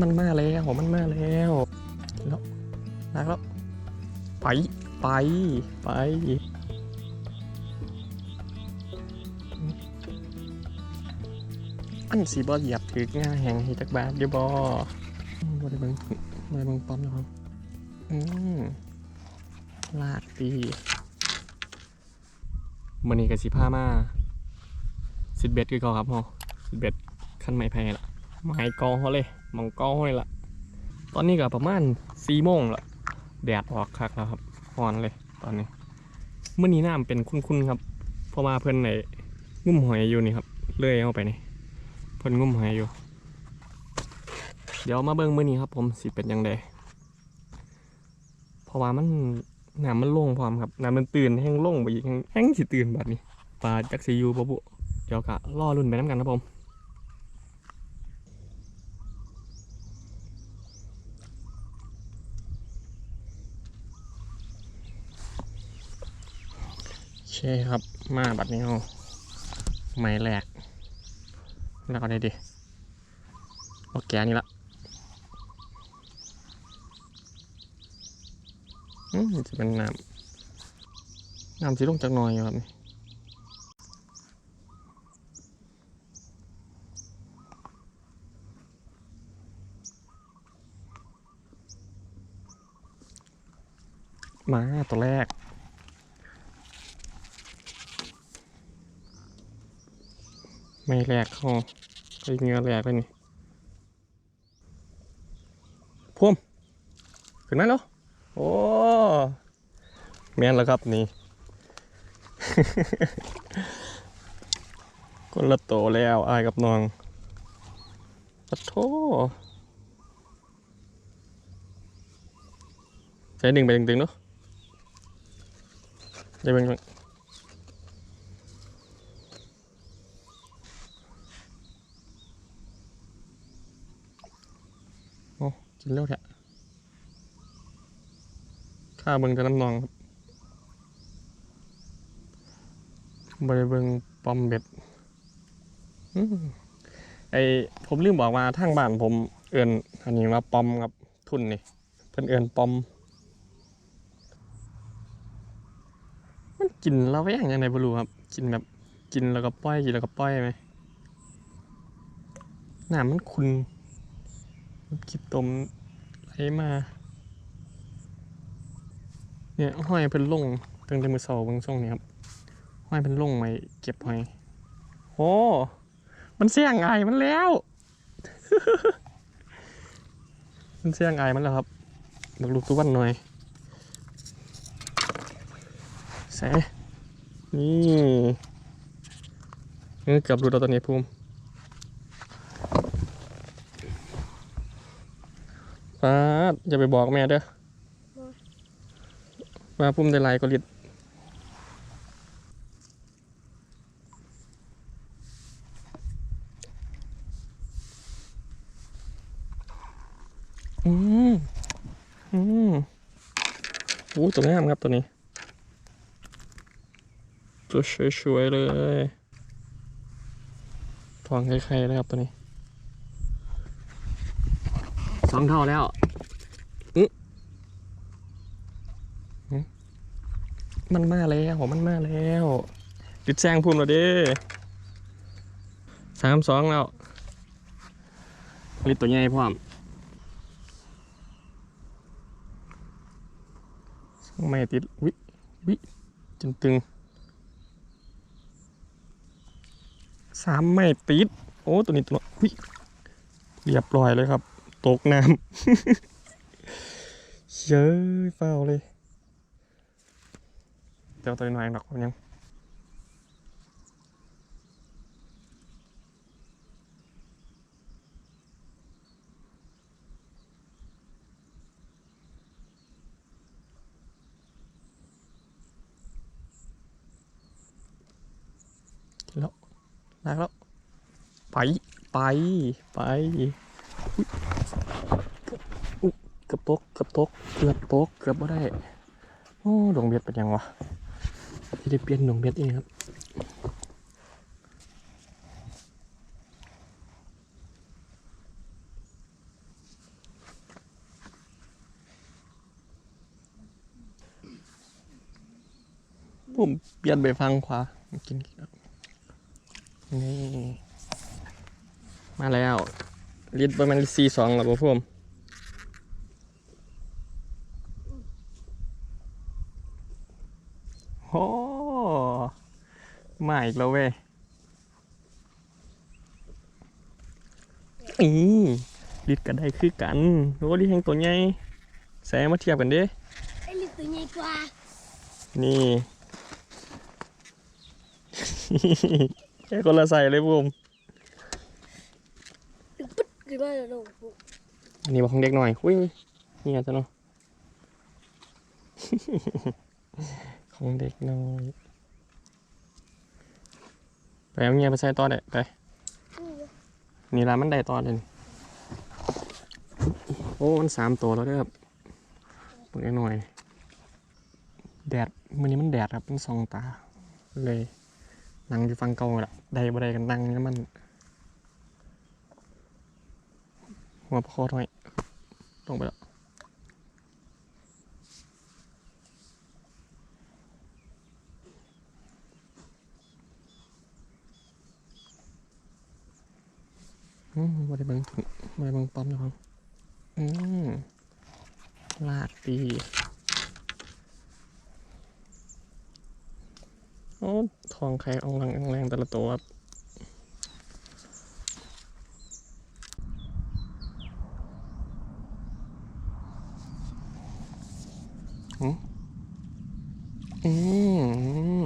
มันมาแล้วมันมาแล้วแล้วนักแล้ว ไป ไป ไปอันสีบอเหยียบถือง่ายแห่งให้จักบาทเดี๋ยวบอบอได้เบิ่งบอได้เบิ่งปั๊มนะครับอืมลากดีมันนี้กับสีผ้ามาสิบเบ็ดคือเก่าครับฮอสิบเบ็ดขั้นไม้แพ้ละ ไม้กองเขาเลยมังกองเขาเลยละตอนนี้ก็ประมาณสี่โมงละแดดออกคักแล้วครับร้อนเลยตอนนี้เมื่อนี้น้ำเป็นคุ้นๆครับพราะว่าเพื่อนในงุ่มหอยอยู่นี่ครับเลื่อยเข้าไปนี่เพิ่นงุ่มหายอยู่ เดี๋ยวมาเบิ่งมื้อนี้ครับ ผมสิเป็นยังไงเพราะว่ามันน้ำมันล่งพร้อมครับน้ำมันตื่นแห้งล่งไปอีกแห้งแห้งสิตื่นแบัดนี้ปลาจักสิอยู่บ่บุเดี๋ยวกะรอรุ่นไปน้ำกันครับผม เคครับมาบัดนี้เอาไม้แรกแล้วก็ได้ดิโอเคอันนี้ละอืมจะเป็นน้ำน้ำสีลงจากหน้อยอยู่ครับนี่มาตัวแรก ไม่แรกเขาไปเงือแรกเลยนี่พุ่มขึ้นมาแล้วโอ้แม่นแล้วครับนี่ คนละโตแล้วอายกับน้องปะโทใช้ดึงไปดึงๆเนาะอย่าเบิ่ง โอ้ กินเร็วแท้ข้าเบิ่งแต่น้ำนองครับบริเบิงปอมเบ็ดอืมไอผมลืมบอกว่าทางบ้านผมเอื่นอันนี้ว่าปอมครับทุนนี่เพิ่นเอื่นปอม มันกินเราไปอย่างยังไงบรูครับกินแบบกินแล้วก็ปล่อยกินแล้วก็ปล่อยไหมหน้ำมันขุนคิดตม ไหลมา เนี่ยห้อยเป็นลงตั้งแต่มือเสาร์บางช่วงนี้ครับห้อยเป็นลงไว้เก็บหอยโอ้มันเสี่ยงอมันแล้ว มันเสี่ยงอมันแล้วครับบักลูกตัววันหน่อยใส่นี่เกือบดูดเอาตัวนี้ภูมิ ฟ้าดอย่าไปบอกแม่เด้อว่าพุ่มได้ลายก็ลิดอืมอืมโอ้ตัวงามครับตัวนี้ ตัวสวยๆเลยทองใครๆเลยครับตัวนี้ สองเท่าแล้วอื้อหึมันมาแล้วมันมาแล้วติดแซงพุ่มแล้วเด้สามสองแล้วนี่ตัวใหญ่พร้อมไม่ติด วิวิจนตึงสามไม่ติด โอ้ ตัวนี้ตัวน้อยวิเรียบร้อยเลยครับ ตกน้ำเย้ยเฝ้าเลยเดี๋ยวตัวน้อยดอกมันยังกินแล้วลากแล้ว ไป ไป ไป กือบตกกือบตกเกือบตกเกือบไม่ได้ โอ้ดงเบียดเป็นยังวะที่ได้เปลี่ยนดงเบียดอีกครับผมเปลี่ยนไปฟังขวากินนี่มาแล้ว ลิตรประมาณซีสองแล้วบ่ผมโอ้มาอีกแล้วเว้ยอีลิตรก็ได้คือกันโอ้ลิตรแห่งตัวใหญ่แสมาเทียบกันเด้ไอ้ลิตรตัวใหญ่กว่า นี่แค่คนละใส่เลยผมตึกปึ๊ดขึ้น มาแล้วลงปุ๊บอันนี้บอกของเด็กหน่อยอุ้ยนี่ไงจ้ะเนาะของเด็กน้อยไปเอาเงียไปใส่ต่อได้ไปนี่ร้านมันได้ต่อเลยนี่โอ้มันสามตัวแล้วเด้อครับบอกเด็กหน่อยแดดมันนี้มันแดดครับมันส่องตาเลยนั่งอยู่ฟังเก่าละได้บ่ได้กันนั่งนี่มัน หัวพอถอยลงไปแล้วอืมบ่ได้เบิงถึงบ่ได้เบิงปั๊มนะครับ อืมลากดีโอ้ทองไข่องแรงแรงแต่ละตัวครับ อืม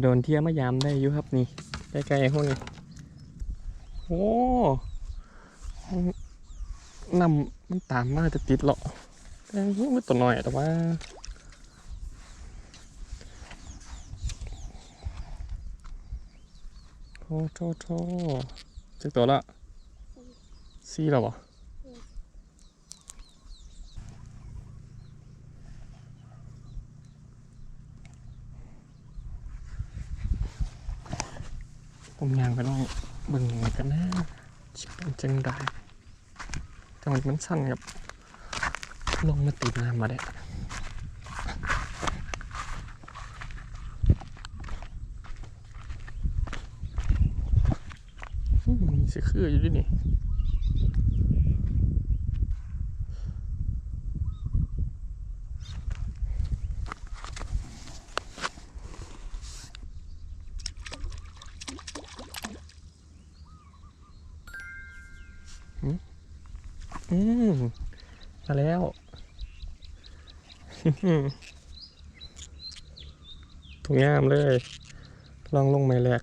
โดน เทียมายามได้อยู่ครับนี่ใกล้ๆห้องนี้โอ้นำมันตามมาจะติดเหรอแต่มันตัวหน้อยแต่ว่าโอ้โทโทจักตัวละสี่แล้ววะยางไปลองเบิ่งกันนะชิเป็น จังได้จังหวะมันสั่นครับ ลงมาติดน้ำมาได้มันมีเสือคืออยู่ด้วยนี่อืมมาแล้ว ถุงงามเลย ลองลงไม้แหลก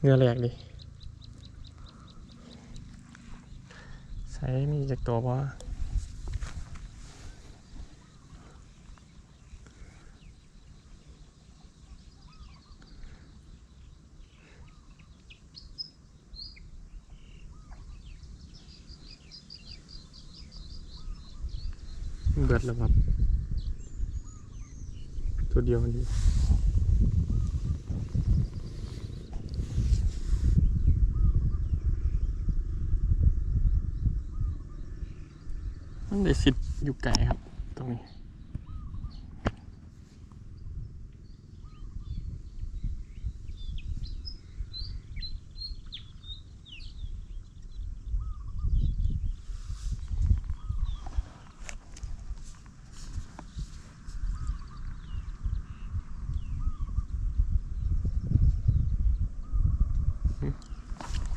เงือแรกดิใช้มีจากตัวบ่ดแล้วครับ ตัว เดียวนี่มันได้สิทธิ์อยู่ไกลครับ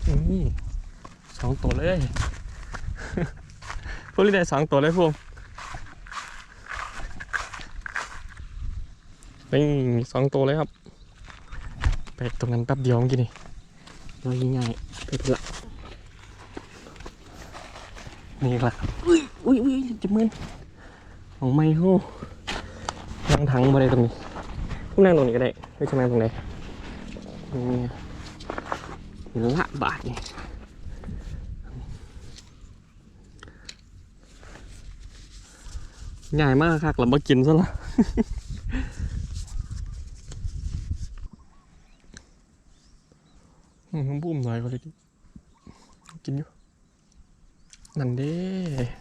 นี่สองตัวเลยพวกนี้ได้สองตัวเลยพวกนี่สองตัวเลยครับไปตรงนั้นแป๊บเดียวเมื่อกี้นี่เรายิงง่ายไปเถอะนี่ละอุ้ยอุ้ยอุ้ยจะมึนของไม่โหนั่งถังมาเลยตรงนี้พวกนั่งตรงนี้ก็ได้ไม่ใช่นั่งตรงไหนนี่ เป็นละบาทนี่ใหญ่มากครับเรามากินซะละอืมบุ้มหน่อยก็เลยกินอยู่ นั่นเด้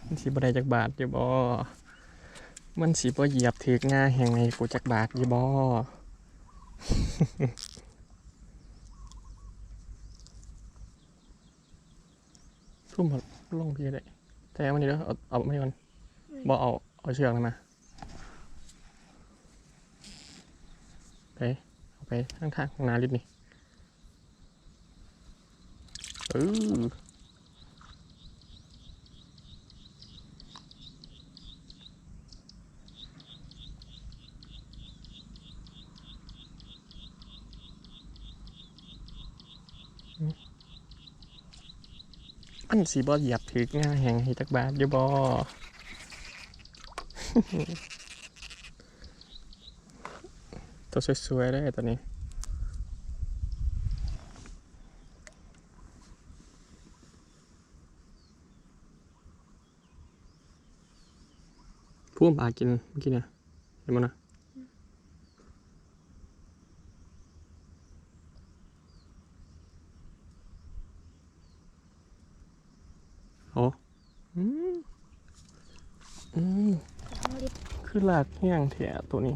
มันสีบไดจากบาทอยู่บ่มันสิบ่เหยียบถือกงาแห่งไงกูจักบาทอยู่บ่ ทุ่มพอลงพี่ได้แต่มันนี้เด้อเอาเอาไม่ก่อนบ่เอาเอาเชือกนั้นมาไปเอาไปข้างทางของนาลิดนี่เออ สีบ่เหยียบถือกงาแห่งให้จักบาทอยู่บ่ตัวสวยๆได้ตัวนี้พูดปลากินเมื่อกี้เนี่ยเห็นมั้ยนะโอ้ อืมอือาลิปคือลากแห้งแถะตัวนี้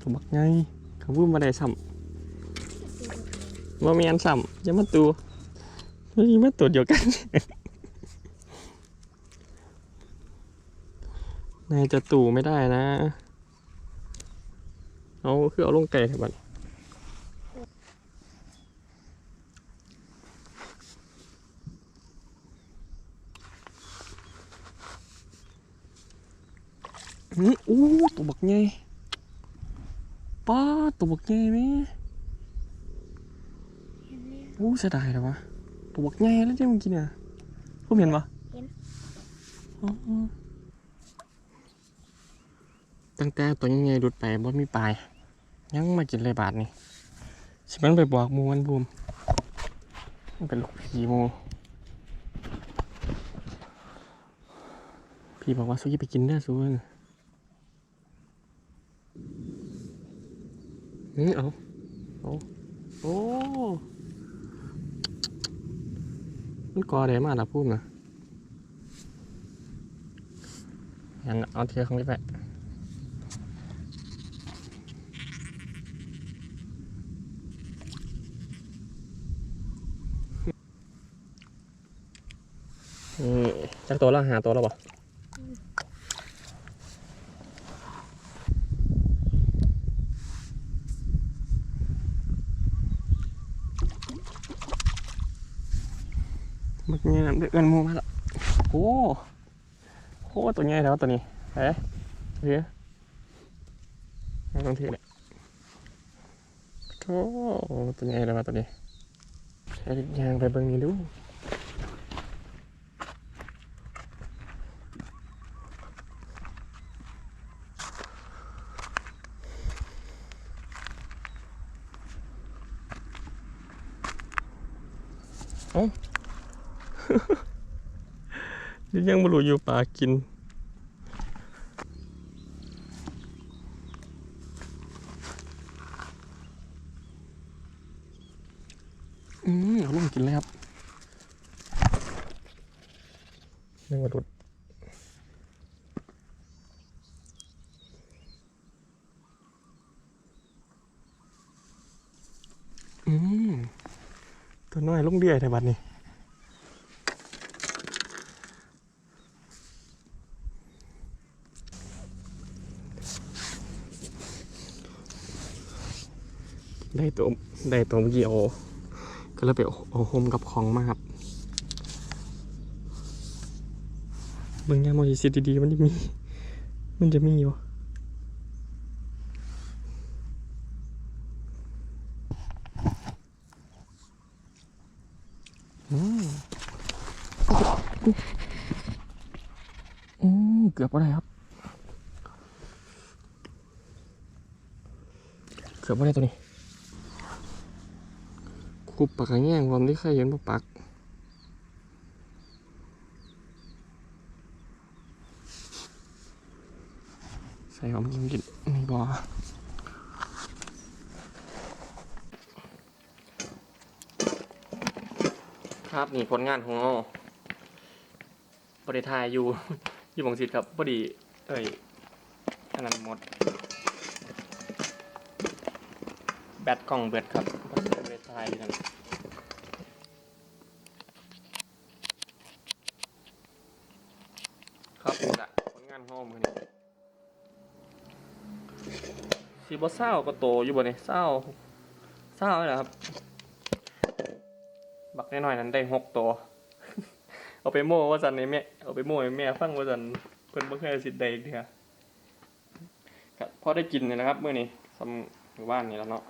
ตัวบักไงเขาพูดมาได้ซ้ำว่ามีอันซ้ำอยังมาตัวนี่มาตัวเดียวกันนายจะตู่ไม่ได้นะ เอาคือเอาลงไก่เถอะบัด อื้ออู้ตัวบักไงป้าตัวบักไงแม่ไหมอู้เสียดายเลยวะตัวบักไงแล้วที่มึงกินอะพวกเห็นปะเห็นตั้งแต่ตัวยังไงดุดไปบ่มีปลาย ยังมากินเลยบาทนี่สิมันไปบอกมูมันบูมมันเป็นลูกผีมูพี่บอกว่าสุกี้ไปกินได้อซู นอืมเอาเอาโอ้มันกอได้มาละพูดนะงั้นเอาเทียร์ของนี้ไปนี่จักตัวแล้วหาตัวแล้วบ่ เมื่อกี้น้ำเดือดมูมาแล้วโอ้โหตัวใหญ่แล้วตัวนี้เอ๊ะเฮ้ยไม่ต้องถือเลยโอ้ตัวใหญ่แล้วตัวนี้ใช้ยางไปเบิ่งนี่ดู ยังไม่รู้อยู่ป่ากินอืมเอาลงกินเลยครับนึกว่าหลุดอืมตัวน้อยลงเดือยไทยบัดนี้ ตัวได้ตัวเมื่อกี้เอก็เลยไปเอาเอาโฮมกับของมาครับเบิ่งยามองสิดีๆมันจะมี มันจะมีอยู่อืมอืมเกือบอะไรครับ เกือบอะไรตัวนีู้ปักกระแง่งความที่เคยเห็นปักใส่ความกินกินนี่บอครับนี่ผลงานของเราบริทายอยู่ อยู่บงสิทธิ์ครับพอดี เอ้ยอันนั้นหมด แบตกล่องเบิดครับบ่ได้ทายกันรับนี่ละผลงานของเรามือนี้ สีบ่เศร้าก็โตอยู่บ่เนี่ยเศร้าเศร้าเลยเหรอครับ บักน้อยๆนั้นได้หกตัว เอาไปโม่ว่าสันในแม่เอาไปโม่ให้แม่ฟังว่าสันเพิ่นบ่เคยสิได้อีกเทื่อก็พอได้กินเนี่ยนะครับเมื้อนี้สำหมู่บ้านนี่แล้วเนาะ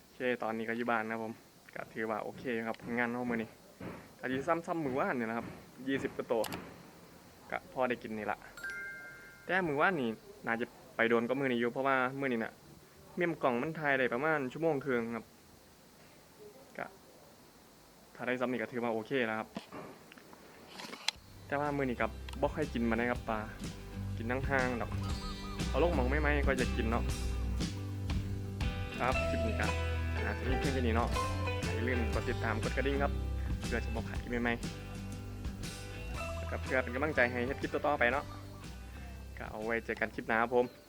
โอเคตอนนี้ก็อยู่บ้านนะผมก็ถือว่าโอเคครับงานเของมื้อนี้ก็สิซ้ำๆมือว่านเนี่ยนะครับ20กว่าตัวก็พอได้กินนี่ละแต่มือว่านนี่ น่าจะไปโดนก็มือนี้อยู่เพราะว่ามือนี้น่ะ เมี่ยมกล่องมันถ่ายได้ประมาณชั่วโมงครึ่งครับถ้าได้ซ้ำนี่ก็ถือว่าโอเคแล้วครับ แต่ว่ามือนี้กับบ่ค่อยกินมาได้ครับปลากินนั่งห้างดอกเอาลงหมองไม่ไหมก็จะกินเนาะครับคลิปนี้ครับอาจจะมีเพียงแค่นี้เนาะอย่าลืมกดติดตามกดกระดิ่งครับเพื่อจะบอกขายคลิปใหม่ๆแล้วก็เพื่อเป็นกำลังใจให้เฮ็ดคลิปต่อๆไปเนาะ ก็เอาไว้เจอกันคลิปหน้าครับผม